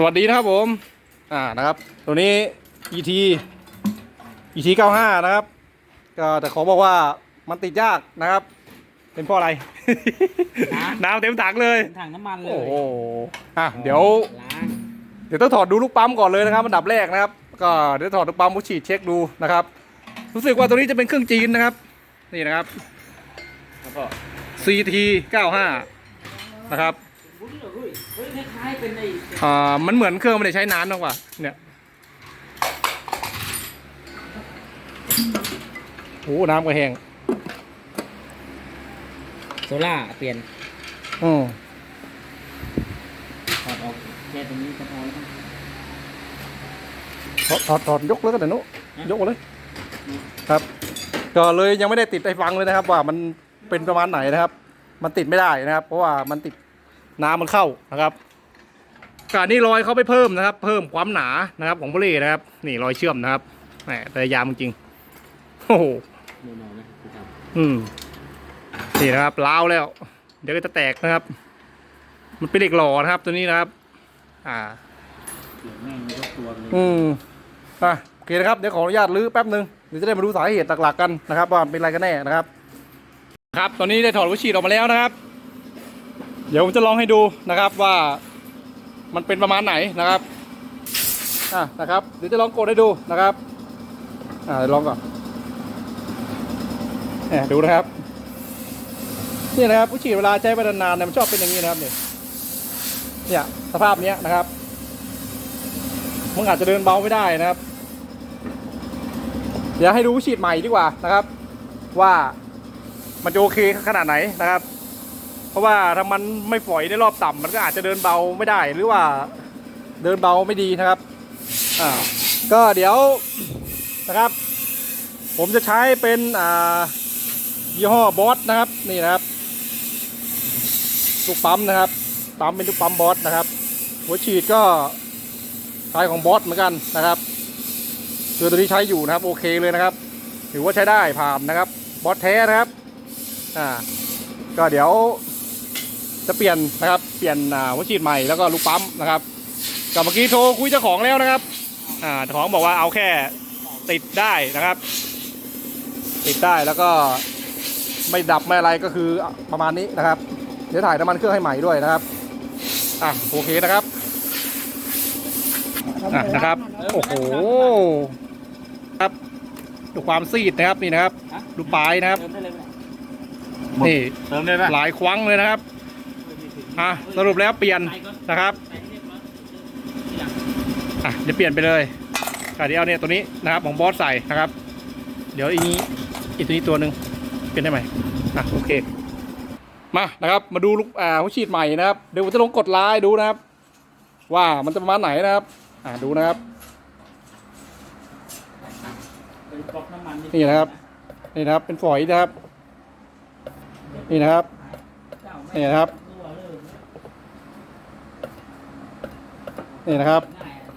สวัสดีนะครับผม อ่า นะครับ ตัวนี้ ET ET 95 นะครับ ก็แต่ขอบอกว่ามันติดยากนะครับ เป็นเพราะอะไร น้ำเต็มถังเลยเป็นถังน้ำมันเลย โอ้โห อะ เดี๋ยวล้างเดี๋ยวต้องถอดดูลูกปั๊มก่อนเลยนะครับอันดับแรกนะครับ ก็เดี๋ยวถอดลูกปั๊มมุฉีดเช็คดูนะครับ รู้สึกว่าตัวนี้จะเป็นเครื่องจีนนะครับ นี่นะครับ แล้วก็ CT 95 นะครับ เฮ้ยเฮ้ยเฮ้ยคล้ายๆเป็นไอ้อ่ามันเหมือนเครื่องไม่ได้ใช้นานหรอกว่ะเนี่ยโอ้น้ำก็แห้งโซล่าเปลี่ยนอืมถอดออกแค่ตรงนี้ก็พอแล้วถอดถอดถอดยกเลยก็ได้นุยกมาเลย ครับ ก็เลยยังไม่ได้ติดไอ้ฟังเลยนะครับ ว่ามันเป็นประมาณไหนนะครับ มันติดไม่ได้นะครับ เพราะว่ามันติด น้ำมันเข้านะครับการนี้รอยเขาไปเพิ่มนะครับ เพิ่มความหนานะครับ ของโพลีนะครับ นี่รอยเชื่อมนะครับแหมแต่ยามจริงโอ้โหนอนนะคือทอืมนี่นะครับล้าวแล้ว เดี๋ยวก็จะแตกนะครับ มันเป็นเหล็กหล่อนะครับ ตัวนี้นะครับ อ่าำเดี๋ยวแม่งยกตัวเลยอืมอะโอเคนะครับเดี๋ยวขออนุญาตรื้อแป๊บหนึ่งเดี๋ยวจะได้มาดูสาเหตุหลักๆกันนะครับ ว่าเป็นอะไรกันแน่นะครับ ครับ ตอนนี้ได้ถอดหัวฉีดออกมาแล้วนะครับ เดี๋ยวผมจะลองให้ดูนะครับว่ามันเป็นประมาณไหนนะครับอะนะครับเดี๋ยวจะลองกดให้ดูนะครับอ่าลองก่อนเนี่ยดูนะครับนี่นะครับผู้ฉีดเวลาใช้ไปนานๆเนี่ยมันชอบเป็นอย่างนี้นะครับเนี่ยเนี่ยสภาพเนี้ยนะครับมันอาจจะเดินเบาไม่ได้นะครับ เดี๋ยวให้ดูผู้ฉีดใหม่ดีกว่านะครับ ว่ามันจะโอเคขนาดไหนนะครับ ราะว่าถ้ามันไม่ฝอยในรอบต่ำมันก็อาจจะเดินเบาไม่ได้หรือว่าเดินเบาไม่ดีนะครับอ่าก็เดี๋ยวนะครับ ผมจะใช้เป็นอ่ายี่ห้อบอสนะครับนี่นะครับลูกปั๊มนะครับปั๊มเป็นลูกปั๊มบอสนะครับ หัวฉีดก็ใช้ของบอสเหมือนกันนะครับคือตัวนี้ใช้อยู่นะครับโอเคเลยนะครับ ถือว่าใช้ได้ผ่านนะครับบอสแท้นะครับอ่าก็เดี๋ยว จะเปลี่ยนนะครับ เปลี่ยนอ่าหัวฉีดใหม่แล้วก็ลูกปั๊มนะครับกับเมื่อกี้โทรคุยเจ้าของแล้วนะครับ อ่าเจ้าของบอกว่าเอาแค่ติดได้นะครับ ติดได้แล้วก็ไม่ดับไม่อะไรก็คือประมาณนี้นะครับ เดี๋ยวถ่ายน้ำมันเครื่องให้ใหม่ด้วยนะครับอะโอเคนะครับอะนะครับโอ้โหครับดูความซีดนะครับนี่นะครับ ดูปลายนะครับเติมได้เลยไหมนี่เติมได้ไหมหลายควั้งเลยนะครับ อะสรุปแล้วเปลี่ยนนะครับอะเดี๋ยวเปลี่ยนไปเลยอะเดี๋ยวเอาเนี่ยตัวนี้นะครับของบอสใส่นะครับ เดี๋ยวอีนี้อีกตัวนี้ตัวหนึ่งเปลี่ยนได้ไหมอะโอเค มานะครับ มาดูลูกอ่าหัวฉีดใหม่นะครับเดี๋ยวผมจะลงกดไลน์ดูนะครับ ว่ามันจะประมาณไหนนะครับ อ่าดูนะครับนี่นะครับนี่นะครับเป็นฝอยนะครับ นี่นะครับนี่นะครับ นี่นะครับง่ายอะ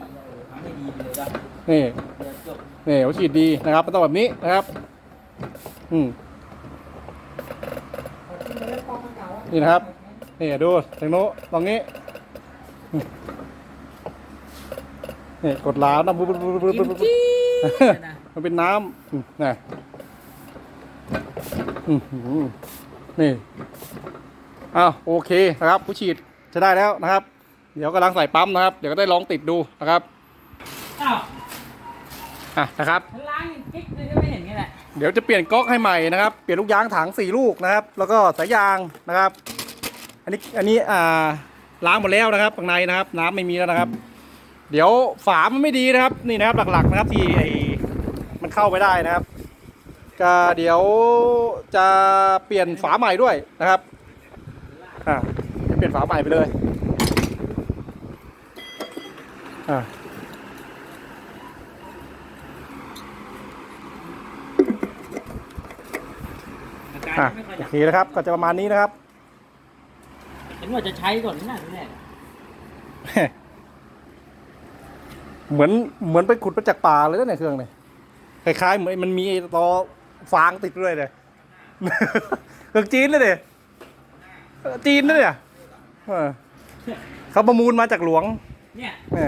ทำให้ดีไปเลยจ้ะนี่เดี๋ยวจบนี่หัวฉีดดีนะครับมันต้องแบบนี้นะครับ อืมนี่นะครับนี่ดูทางโน้นตรงนี้อืมนี่กดล้าวนะปุ๊บปุ๊บปุ๊บปุ๊บปุ๊บปุ๊บจี๊ดนะมันเป็นน้ำอืมนี่อืมหือนี่อ้าวโอเคนะครับ ผู้ฉีดจะได้แล้วนะครับ เดี๋ยวกำลังใส่ปั๊มนะครับ เดี๋ยวก็ได้ลองติดดูนะครับอ้าวอะนะครับฉันล้างกิ๊กเลยก็ไม่เห็นไงแหละเดี๋ยวจะเปลี่ยนก๊อกให้ใหม่นะครับเปลี่ยนลูกยางถังสี่ลูกนะครับ แล้วก็สายยางนะครับ อันนี้อันนี้อ่าล้างหมดแล้วนะครับข้างในนะครับ น้ำไม่มีแล้วนะครับ เดี๋ยวฝามันไม่ดีนะครับนี่นะครับหลักๆนะครับที่ไอ้มันเข้าไม่ได้นะครับ ก็เดี๋ยวจะเปลี่ยนฝาใหม่ด้วยนะครับอ่าจะเปลี่ยนฝาใหม่ไปเลย อ่าอาการอะไม่ค่อยโอจะเคนะครับ ก็จะประมาณนี้นะครับ เห็นว่าจะใช้ก่อนนี่น่ะทีแรกเหมือนเหมือนไปขุดมาจากป่าเลยนะเนี่ยเครื่องเนี่ยคล้ายๆเหมือนมันมีไอ้ตอฟางติดด้วยเลยเครื่องจีนเลยเนี่ยเออจีนนะเนี่ยเออเขาประมูลมาจากหลวง เนี่ยแม่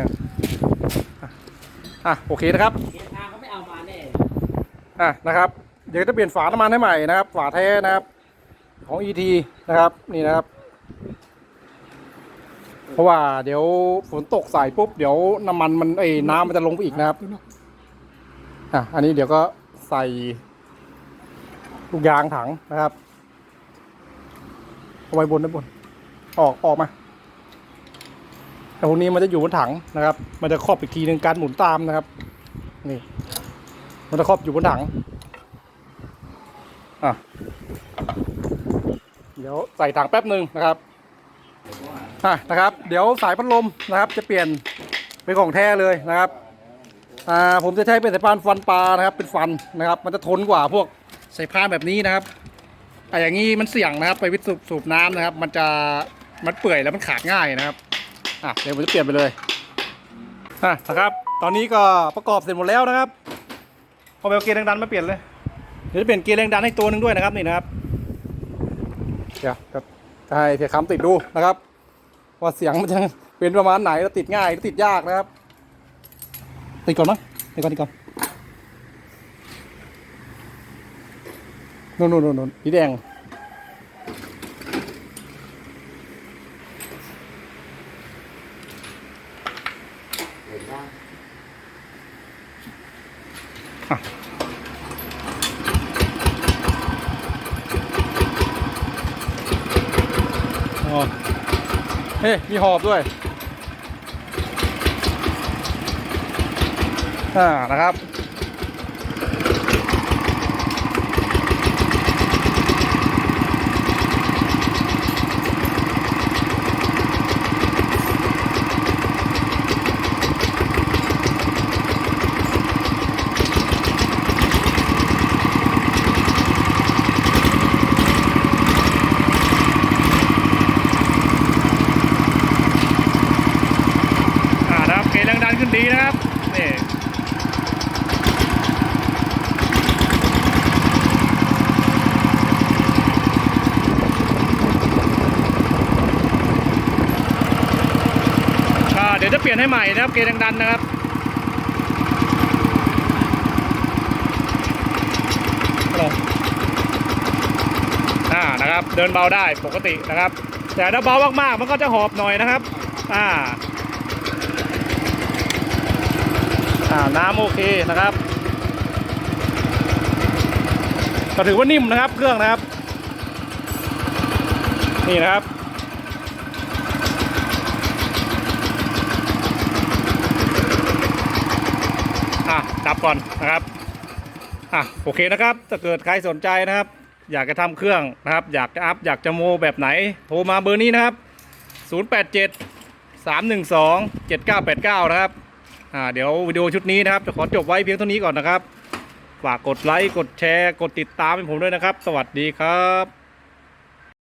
อะโอเคนะครับเกียร์ทางเขาไม่เอามาแน่อะนะครับ เดี๋ยวจะเปลี่ยนฝาน้ำมันให้ใหม่นะครับ ฝาแท้นะครับ ของ ET นะครับนี่นะครับ เพราะว่าเดี๋ยวฝนตกใส่ปุ๊บเดี๋ยวน้ำมันมันเอ้ยน้ำมันจะลงไปอีกนะครับอะอันนี้เดี๋ยวก็ใส่ลูกยางถังนะครับเอาไว้บนด้านบน ออกออกมา แต่พวกนี้มันจะอยู่บนถังนะครับ มันจะครอบอีกทีหนึ่งการหมุนตามนะครับ นี่ มันจะครอบอยู่บนถัง อะ เดี๋ยวใส่ถังแป๊บหนึ่งนะครับ อะนะครับ เดี๋ยวสายพัดลมนะครับ จะเปลี่ยนเป็นของแท้เลยนะครับ อ่า ผมจะใช้เป็นสายพานฟันปลานะครับ เป็นฟันนะครับ มันจะทนกว่าพวกสายพานแบบนี้นะครับอะอย่างนี้มันเสี่ยงนะครับ ไปวิทย์สูบน้ำนะครับ มันจะมันเปื่อยแล้วมันขาดง่ายนะครับ อะเดี๋ยวผมจะเปลี่ยนไปเลยอะนะครับ ตอนนี้ก็ประกอบเสร็จหมดแล้วนะครับเอาไปเอาเกียร์แรงดันมาเปลี่ยนเลยเดี๋ยวจะเปลี่ยนเกียร์แรงดันให้ตัวหนึ่งด้วยนะครับนี่นะครับเดี๋ยวครับจะให้เสียคำติดดูนะครับ ว่าเสียงมันจะเป็นประมาณไหนแล้วติดง่ายหรือติดยากนะครับ ติดก่อนมั้งติดก่อนติดก่อนนนนนู่นนู่นนู่นสีแดง เห็นว่า อ๋อ เฮ้ มีหอบด้วย อ่า นะครับ อ่านะครับเกณฑ์แรงดันขึ้นดีนะครับนี่อ่า เปลี่ยนให้ใหม่นะครับ เกณฑ์แรงดันนะครับฮัลโหลอ่านะครับ เดินเบาได้ปกตินะครับ แต่ถ้าเบามากๆ มันก็จะหอบหน่อยนะครับ อ่าอ่าน้ำโอเคนะครับก็ถือว่านิ่มนะครับเครื่องนะครับ นี่นะครับ ดับก่อนนะครับอะโอเคนะครับถ้าเกิดใครสนใจนะครับ อยากจะทำเครื่องนะครับ อยากจะอัพอยากจะโมแบบไหนโทรมาเบอร์นี้นะครับ 087 312 7989 นะครับอ่าเดี๋ยววิดีโอชุดนี้นะครับ จะขอจบไว้เพียงเท่านี้ก่อนนะครับ ฝากกดไลค์ กดแชร์ กดติดตามให้ผมด้วยนะครับ สวัสดีครับ